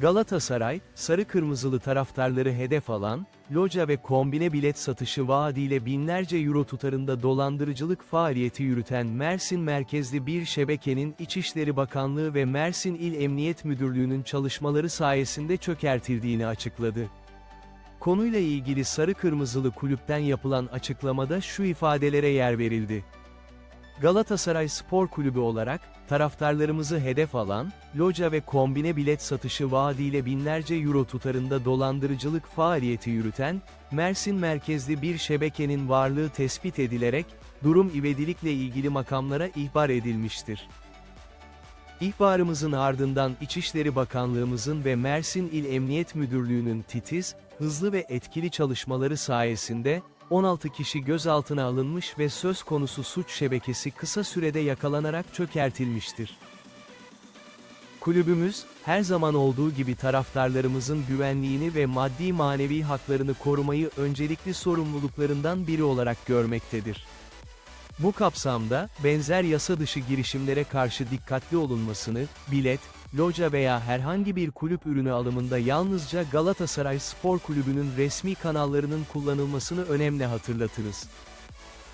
Galatasaray, sarı kırmızılı taraftarları hedef alan, loca ve kombine bilet satışı vaadiyle binlerce euro tutarında dolandırıcılık faaliyeti yürüten Mersin merkezli bir şebekenin İçişleri Bakanlığı ve Mersin İl Emniyet Müdürlüğü'nün çalışmaları sayesinde çökertildiğini açıkladı. Konuyla ilgili sarı kırmızılı kulüpten yapılan açıklamada şu ifadelere yer verildi. Galatasaray Spor Kulübü olarak, taraftarlarımızı hedef alan, loca ve kombine bilet satışı vaadiyle binlerce euro tutarında dolandırıcılık faaliyeti yürüten, Mersin merkezli bir şebekenin varlığı tespit edilerek, durum ivedilikle ilgili makamlara ihbar edilmiştir. İhbarımızın ardından İçişleri Bakanlığımızın ve Mersin İl Emniyet Müdürlüğü'nün titiz, hızlı ve etkili çalışmaları sayesinde, 16 kişi gözaltına alınmış ve söz konusu suç şebekesi kısa sürede yakalanarak çökertilmiştir. Kulübümüz, her zaman olduğu gibi taraftarlarımızın güvenliğini ve maddi manevi haklarını korumayı öncelikli sorumluluklarından biri olarak görmektedir. Bu kapsamda, benzer yasa dışı girişimlere karşı dikkatli olunmasını, bilet, loca veya herhangi bir kulüp ürünü alımında yalnızca Galatasaray Spor Kulübü'nün resmi kanallarının kullanılmasını önemli hatırlatırız.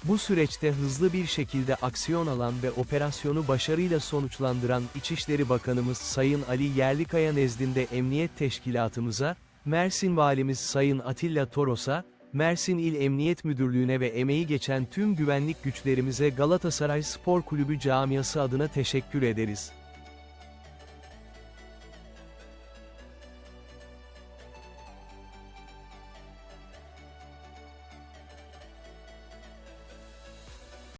Bu süreçte hızlı bir şekilde aksiyon alan ve operasyonu başarıyla sonuçlandıran İçişleri Bakanımız Sayın Ali Yerlikaya nezdinde Emniyet Teşkilatımıza, Mersin Valimiz Sayın Atilla Toros'a, Mersin İl Emniyet Müdürlüğü'ne ve emeği geçen tüm güvenlik güçlerimize Galatasaray Spor Kulübü camiası adına teşekkür ederiz.